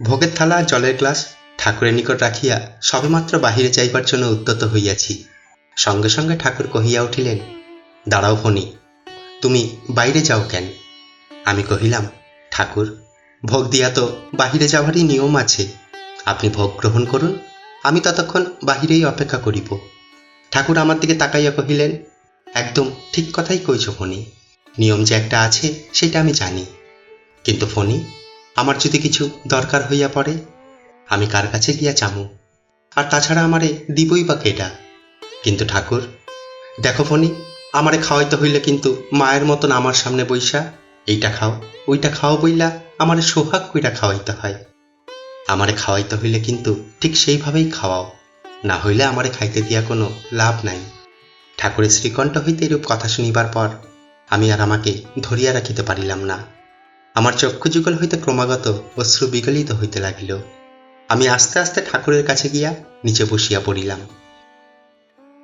ভোগের থালা, জলের গ্লাস, ঠাকুরের নিকট রাখিয়া সবেমাত্র বাহিরে যাইবার জন্য উদ্যত হইয়াছি। সঙ্গে সঙ্গে ঠাকুর কহিয়া উঠিলেন, দাঁড়াও ফণি, তুমি বাইরে যাও কেন? আমি কহিলাম, ঠাকুর, ভোগ দিয়া তো বাহিরে যাওয়ারই নিয়ম আছে। আপনি ভোগ গ্রহণ করুন, আমি ততক্ষণ বাহিরেই অপেক্ষা করিব। ঠাকুর আমার দিকে তাকাইয়া কহিলেন, একদম ঠিক কথাই কইছ ফণি, নিয়ম যে একটা আছে সেটা আমি জানি। কিন্তু ফণি আমার যদি কিছু দরকার হইয়া পড়ে, আমি কার কাছে গিয়া চামু আর তাছাড়া আমারে দিবই বা কেটা কিন্তু ঠাকুর, দেখো ফণি, আমারে খাওয়াইতে হইলে কিন্তু মায়ের মতন আমার সামনে বইসা এইটা খাও, ওইটা খাও বইলা আমারে সোহাগ কইরা খাওয়াইতে হয়। আমারে খাওয়াইতে হইলে কিন্তু ঠিক সেইভাবেই খাওয়াও, না হইলে আমারে খাইতে দিয়া কোনো লাভ নাই। ঠাকুরের শ্রীকণ্ঠ হইতে এরূপ কথা শুনিবার পর আমি আর আমাকে ধরিয়া রাখিতে পারিলাম না। আমার চক্ষু যুগল হইতে ক্রমাগত অশ্রু বিগলিত হইতে লাগিল। আমি আস্তে আস্তে ঠাকুরের কাছে গিয়া নিচে বসিয়া পড়িলাম।